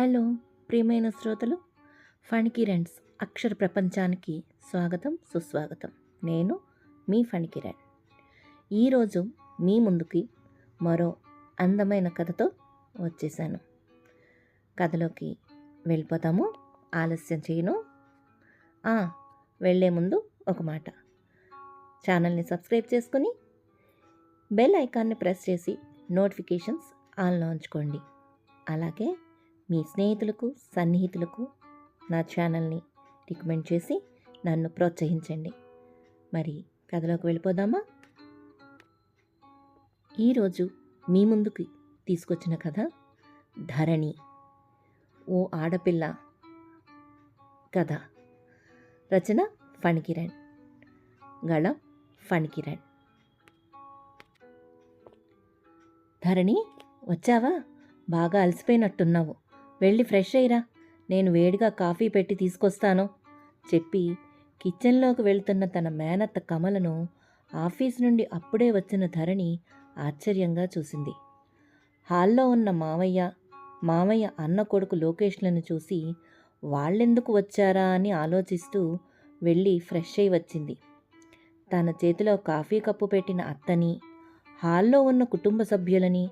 Hello ప్రియమైన శ్రోతలు. ఫణికిరణ్స్ అక్షర ప్రపంచానికి స్వాగతం సుస్వాగతం. నేను మీ ఫణికిరణ్. ఈరోజు మీ ముందుకి మరో అందమైన కథతో వచ్చేసాను. కథలోకి వెళ్ళిపోతాము ఆలస్యం చేయను. వెళ్ళే ముందు ఒక మాట. ఛానల్ని సబ్స్క్రైబ్ చేసుకొని బెల్ ఐకాన్ని ప్రెస్ చేసి నోటిఫికేషన్స్ ఆన్లో ఉంచుకోండి అలాగే మీ స్నేహితులకు సన్నిహితులకు నా ఛానల్ని రికమెండ్ చేసి నన్ను ప్రోత్సహించండి. మరి కథలోకి వెళ్ళిపోదామా? ఈరోజు మీ ముందుకి తీసుకొచ్చిన కథ ధరణి ఓ ఆడపిల్ల కథ. రచన ఫణికిరణ్ గళం ఫణికిరణ్. ధరణి వచ్చావా? బాగా అలసిపోయినట్టున్నావు. వెళ్ళి ఫ్రెష్ అయ్యిరా నేను వేడిగా కాఫీ పెట్టి తీసుకొస్తాను. చెప్పి కిచెన్లోకి వెళ్తున్న తన మేనత్త కమలను ఆఫీస్ నుండి అప్పుడే వచ్చిన ధరణి ఆశ్చర్యంగా చూసింది. హాల్లో ఉన్న మావయ్య మామయ్య అన్న కొడుకు లోకేష్లను చూసి వాళ్ళెందుకు వచ్చారా అని ఆలోచిస్తూ వెళ్ళి ఫ్రెష్ అయి వచ్చింది. తన చేతిలో కాఫీ కప్పు పెట్టిన అత్తని హాల్లో ఉన్న కుటుంబ సభ్యులని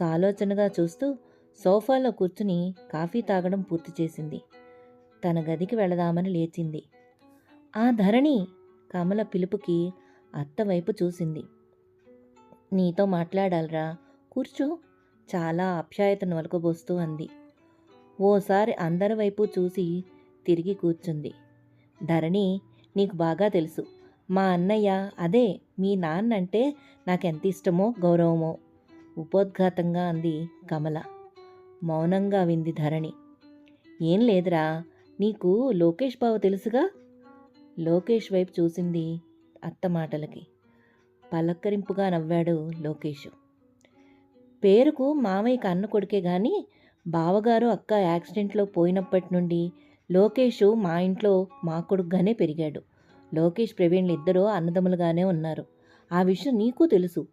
సాలోచనగా చూస్తూ సోఫాలో కూర్చుని కాఫీ తాగడం పూర్తి చేసింది. తన గదికి వెళదామని లేచింది. ఆ ధరణి కమల పిలుపుకి అత్త వైపు చూసింది. నీతో మాట్లాడాలరా కూర్చో. చాలా ఆప్యాయతను వలకబోస్తూ అంది. ఓసారి అందరి వైపు చూసి తిరిగి కూర్చుంది. ధరణి నీకు బాగా తెలుసు. మా అన్నయ్య అదే మీ నాన్న అంటే నాకెంత ఇష్టమో గౌరవమో. ఉపోద్ఘాతంగా అంది కమల. మౌనంగా వింది ధరణి. ఏం లేదురా నీకు లోకేష్ బావ తెలుసుగా? లోకేష్ వైపు చూసింది అత్త మాటలకి. పలక్కరింపుగా నవ్వాడు లోకేష్. పేరుకు మామయ్యకి అన్న కొడుకే గాని బావగారు అక్క యాక్సిడెంట్లో పోయినప్పటి నుండి లోకేష్ మా ఇంట్లో మా కొడుకుగానే పెరిగాడు. లోకేష్ ప్రవీణ్లు ఇద్దరూ అన్నదమ్ములుగానే ఉన్నారు. ఆ విషయం నీకు తెలుసు.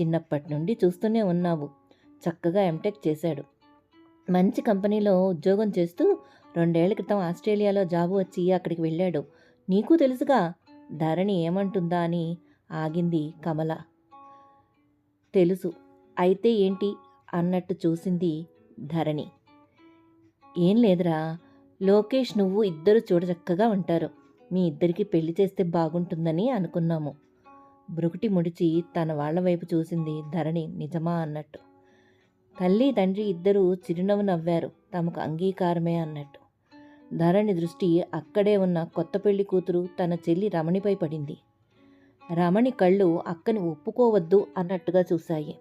చిన్నప్పటి నుండి చూస్తూనే ఉన్నావు. చక్కగా ఎంటెక్ చేశాడు. మంచి కంపెనీలో ఉద్యోగం చేస్తూ రెండేళ్ళ క్రితం ఆస్ట్రేలియాలో జాబు వచ్చి అక్కడికి వెళ్ళాడు. నీకు తెలుసుగా ధరణి ఏమంటుందా అని ఆగింది కమల. తెలుసు. అయితే ఏంటి అన్నట్టు చూసింది ధరణి. ఏం లేదురా లోకేష్ నువ్వు ఇద్దరు చూడచక్కగా ఉంటారు. మీ ఇద్దరికి పెళ్ళి చేస్తే బాగుంటుందని అనుకున్నాము. బ్రుకుటి ముడిచి తన వాళ్ళ వైపు చూసింది ధరణి నిజమా అన్నట్టు. తల్లి తండ్రి ఇద్దరూ చిరునవ్వు నవ్వారు. తమకు అంగీకారమే అన్నట్టు. ధరణి దృష్టి అక్కడే ఉన్న కొత్త పెళ్ళి కూతురు తన చెల్లి రమణిపై పడింది. రమణి కళ్ళు అక్కని ఒప్పుకోవద్దు అన్నట్టుగా చూశాయి.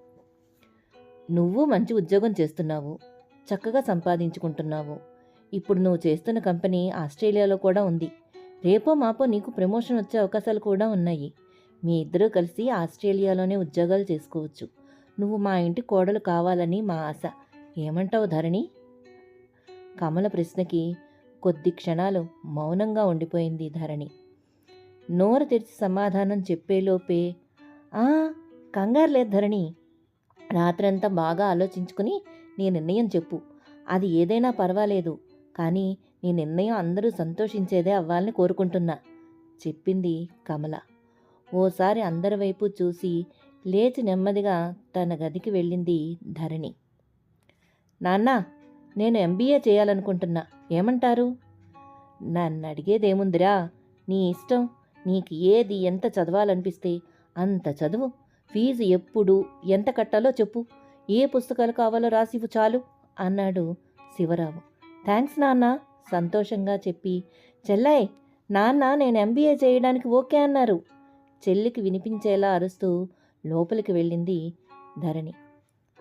నువ్వు మంచి ఉద్యోగం చేస్తున్నావు. చక్కగా సంపాదించుకుంటున్నావు. ఇప్పుడు నువ్వు చేస్తున్న కంపెనీ ఆస్ట్రేలియాలో కూడా ఉంది. రేపో మాపో నీకు ప్రమోషన్ వచ్చే అవకాశాలు కూడా ఉన్నాయి. మీ ఇద్దరూ కలిసి ఆస్ట్రేలియాలోనే ఉద్యోగాలు చేసుకోవచ్చు. నువ్వు మా ఇంటి కోడలు కావాలని మా ఆశ. ఏమంటావు ధరణి? కమల ప్రశ్నకి కొద్ది క్షణాలు మౌనంగా ఉండిపోయింది ధరణి. నోరు తెరిచి సమాధానం చెప్పేలోపే ఆ కంగారు లేదు ధరణి. రాత్రంతా బాగా ఆలోచించుకుని నీ నిర్ణయం చెప్పు. అది ఏదైనా పర్వాలేదు కానీ నీ నిర్ణయం అందరూ సంతోషించేదే అవ్వాలని కోరుకుంటున్నా చెప్పింది కమల. ఓసారి అందరి వైపు చూసి లేచి నెమ్మదిగా తన గదికి వెళ్ళింది ధరణి. నాన్న నేను ఎంబీఏ చేయాలనుకుంటున్నా. ఏమంటారు? నన్ను అడిగేదేముందిరా? నీ ఇష్టం. నీకు ఏది ఎంత చదవాలనిపిస్తే అంత చదువు. ఫీజు ఎప్పుడు ఎంత కట్టాలో చెప్పు. ఏ పుస్తకాలు కావాలో రాసివు చాలు అన్నాడు శివరావు. థ్యాంక్స్ నాన్న సంతోషంగా చెప్పి. చెల్లాయ్ నాన్న నేను ఎంబీఏ చేయడానికి ఓకే అన్నారు. చెల్లికి వినిపించేలా అరుస్తూ లోపలికి వెళ్ళింది ధరణి.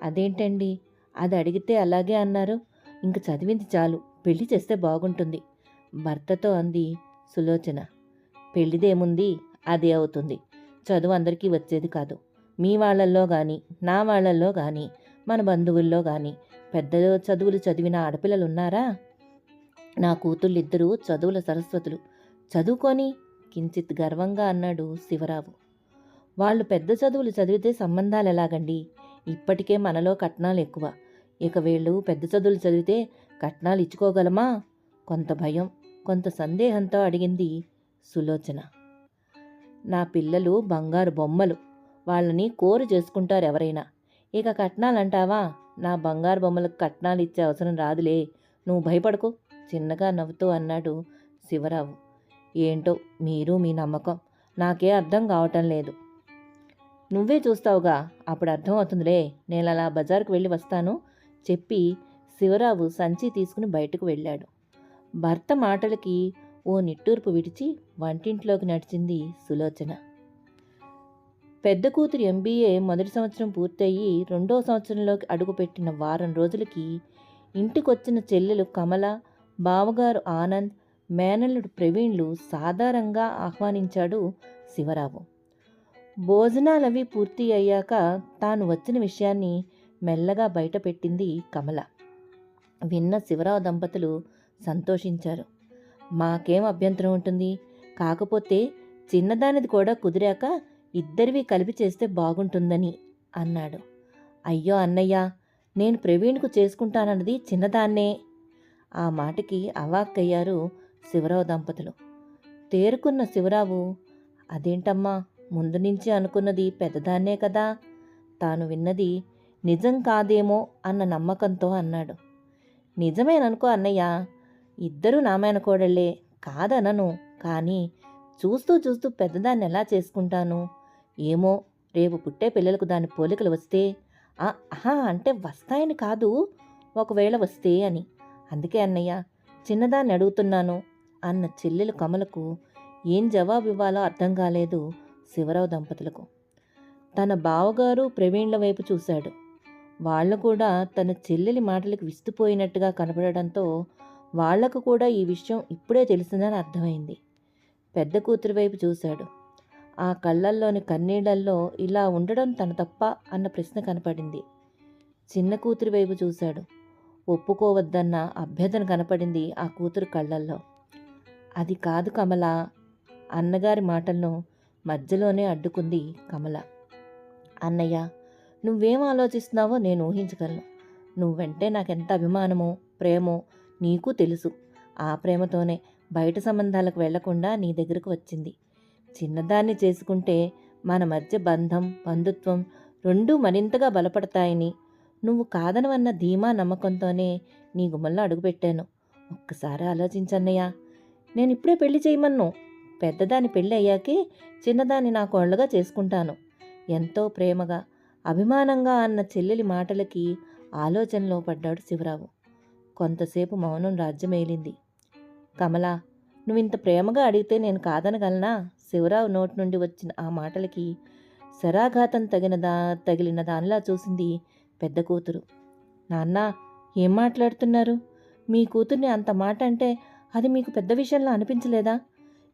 అదేంటండి? అది అడిగితే అలాగే అన్నారు. ఇంక చదివింది చాలు. పెళ్ళి చేస్తే బాగుంటుంది భర్తతో అంది సులోచన. పెళ్ళిదేముంది అదే అవుతుంది. చదువు అందరికీ వచ్చేది కాదు. మీ వాళ్ళల్లో కానీ నా వాళ్ళల్లో కానీ మన బంధువుల్లో కానీ పెద్ద చదువులు చదివిన ఆడపిల్లలు ఉన్నారా నా కూతుళ్ళిద్దరూ చదువుల సరస్వతులు. చదువుకొని కించిత్ గర్వంగా అన్నాడు శివరావు. వాళ్ళు పెద్ద చదువులు చదివితే సంబంధాలు ఎలాగండి? ఇప్పటికే మనలో కట్నాలు ఎక్కువ. ఇక వీళ్ళు పెద్ద చదువులు చదివితే కట్నాలు ఇచ్చుకోగలమా? కొంత భయం కొంత సందేహంతో అడిగింది సులోచన. నా పిల్లలు బంగారు బొమ్మలు. వాళ్ళని కోరు చేసుకుంటారు ఎవరైనా. ఇక కట్నాలంటావా? నా బంగారు బొమ్మలకు కట్నాలు ఇచ్చే అవసరం రాదులే. నువ్వు భయపడకు. చిన్నగా నవ్వుతూ అన్నాడు శివరావు. ఏంటో మీరు మీ నమ్మకం. నాకే అర్థం కావటం లేదు. నువ్వే చూస్తావుగా. అప్పుడు అర్థం అవుతుందిలే. నేను అలా బజార్కు వెళ్ళి వస్తాను చెప్పి శివరావు సంచి తీసుకుని బయటకు వెళ్ళాడు. భర్త మాటలకి ఓ నిట్టూర్పు విడిచి వంటింట్లోకి నడిచింది సులోచన. పెద్ద కూతురు ఎంబీఏ మొదటి సంవత్సరం పూర్తయి రెండో సంవత్సరంలోకి అడుగుపెట్టిన వారం రోజులకి ఇంటికొచ్చిన చెల్లెలు కమల బావగారు ఆనంద్ మేనల్లుడు ప్రవీణ్లు సాధారణంగా ఆహ్వానించాడు శివరావు. భోజనాలవి పూర్తి అయ్యాక తాను వచ్చిన విషయాన్ని మెల్లగా బయటపెట్టింది కమల. విన్న శివరావు దంపతులు సంతోషించారు. మాకేం అభ్యంతరం ఉంటుంది? కాకపోతే చిన్నదానిది కూడా కుదిరాక ఇద్దరివి కలిపి చేస్తే బాగుంటుందని అన్నాడు. అయ్యో అన్నయ్య నేను ప్రవీణ్కు చేసుకుంటానన్నది చిన్నదాన్నే. ఆ మాటకి అవాక్కయ్యారు శివరావు దంపతులు. తేరుకున్న శివరావు అదేంటమ్మా ముందు నుంచి అనుకున్నది పెద్దదాన్నే కదా. తాను విన్నది నిజం కాదేమో అన్న నమ్మకంతో అన్నాడు. నిజమేననుకో అన్నయ్య ఇద్దరూ నామేనకోడళ్ళే కాదనను కానీ చూస్తూ చూస్తూ పెద్దదాన్ని ఎలా చేసుకుంటాను? ఏమో రేపు పుట్టే పిల్లలకు దాని పోలికలు వస్తే ఆహా అంటే వస్తాయని కాదు ఒకవేళ వస్తే అని. అందుకే అన్నయ్య చిన్నదాన్ని అడుగుతున్నాను అన్న చెల్లెలు కమలకు ఏం జవాబు ఇవ్వాలో అర్థం కాలేదు. శివరావు దంపతులకు. తన బావగారు ప్రవీణ్ల వైపు చూశాడు. వాళ్ళు కూడా తన చెల్లెలి మాటలకు విస్తుపోయినట్టుగా కనపడడంతో వాళ్ళకు కూడా ఈ విషయం ఇప్పుడే తెలిసిందని అర్థమైంది. పెద్ద కూతురి వైపు చూశాడు. ఆ కళ్ళల్లోని కన్నీళ్ళల్లో ఇలా ఉండడం తన తప్ప అన్న ప్రశ్న కనపడింది. చిన్న కూతురి వైపు చూశాడు. ఒప్పుకోవద్దన్న అభ్యర్థన కనపడింది ఆ కూతురు కళ్ళల్లో. అది కాదు కమల అన్నగారి మాటలను మధ్యలోనే అడ్డుకుంది కమల. అన్నయ్య నువ్వేం ఆలోచిస్తున్నావో నేను ఊహించగలను. నువ్వంటే నాకెంత అభిమానమో ప్రేమో నీకు తెలుసు. ఆ ప్రేమతోనే బయట సంబంధాలకు వెళ్ళకుండా నీ దగ్గరకు వచ్చింది. చిన్నదాన్ని చేసుకుంటే మన మధ్య బంధం బంధుత్వం రెండూ మరింతగా బలపడతాయని నువ్వు కాదనవన్న ధీమా నమ్మకంతోనే నీ గుమ్మల్లో అడుగుపెట్టాను. ఒక్కసారి ఆలోచించన్నయ్యా నేను ఇప్పుడే పెళ్ళి చేయమన్ను. పెద్దదాని పెళ్ళి అయ్యాకే చిన్నదాన్ని నా కోళ్ళగా చేసుకుంటాను. ఎంతో ప్రేమగా అభిమానంగా అన్న చెల్లెలి మాటలకి ఆలోచనలో పడ్డాడు శివరావు. కొంతసేపు మౌనం రాజ్యమేలింది కమలా నువ్వింత ప్రేమగా అడిగితే నేను కాదనగలనా? శివరావు నోటి నుండి వచ్చిన ఆ మాటలకి శరాఘాతం తగినదా తగిలిన దానిలా చూసింది పెద్ద కూతురు. నాన్న ఏం మాట్లాడుతున్నారు? మీ కూతుర్ని అంత మాట అంటే అది మీకు పెద్ద విషయంలో అనిపించలేదా?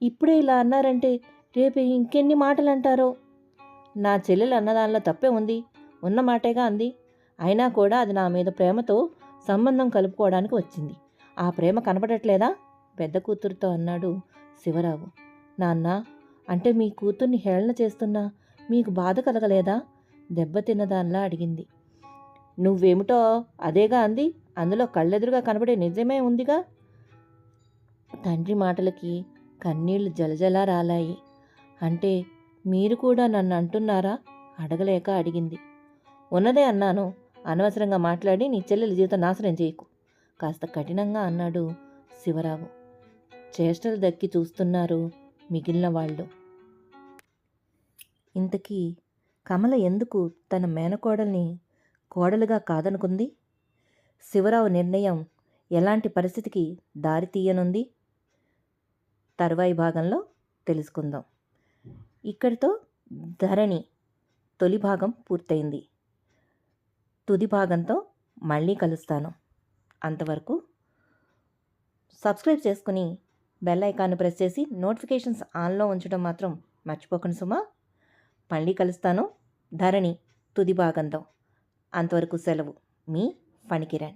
ఇప్పుడే ఇలా అన్నారంటే రేపు ఇంకెన్ని మాటలు అంటారో నా చెల్లెలు అన్నదానిలో తప్పే ఉంది ఉన్న మాటేగా అంది. అయినా కూడా అది నా మీద ప్రేమతో సంబంధం కలుపుకోవడానికి వచ్చింది. ఆ ప్రేమ కనపడట్లేదా? పెద్ద కూతురుతో అన్నాడు శివరావు. నాన్న అంటే మీ కూతుర్ని హేళన చేస్తున్నా మీకు బాధ కలగలేదా? దెబ్బతిన్నదానిలా అడిగింది. నువ్వేమిటో అదేగా అంది. అందులో కళ్ళెదురుగా కనబడే నిజమే ఉందిగా? తండ్రి మాటలకి కన్నీళ్ళు జలజలా రాలాయి. అంటే మీరు కూడా నన్ను అంటున్నారా? అడగలేక అడిగింది. ఉన్నదే అన్నాను. అనవసరంగా మాట్లాడి నీ చెల్లెల జీవితం నాశనం చేయకు. కాస్త కఠినంగా అన్నాడు శివరావు. చేష్టలు దక్కి చూస్తున్నారు మిగిలిన వాళ్ళు. ఇంతకీ కమల ఎందుకు తన మేనకోడల్ని కోడలుగా కాదనుకుంది? శివరావు నిర్ణయం ఎలాంటి పరిస్థితికి దారి తీయనుంది? తరువాయి భాగంలో తెలుసుకుందాం. ఇక్కడితో ధరణి తొలి భాగం పూర్తయింది. తుది భాగంతో మళ్ళీ కలుస్తాను. అంతవరకు సబ్స్క్రైబ్ చేసుకుని బెల్ ఐకాన్ని ప్రెస్ చేసి నోటిఫికేషన్స్ ఆన్లో ఉంచడం మాత్రం మర్చిపోకండి సుమా. మళ్ళీ కలుస్తాను. ధరణి తుది భాగంతో. అంతవరకు సెలవు. మీ ఫణికిరణ్.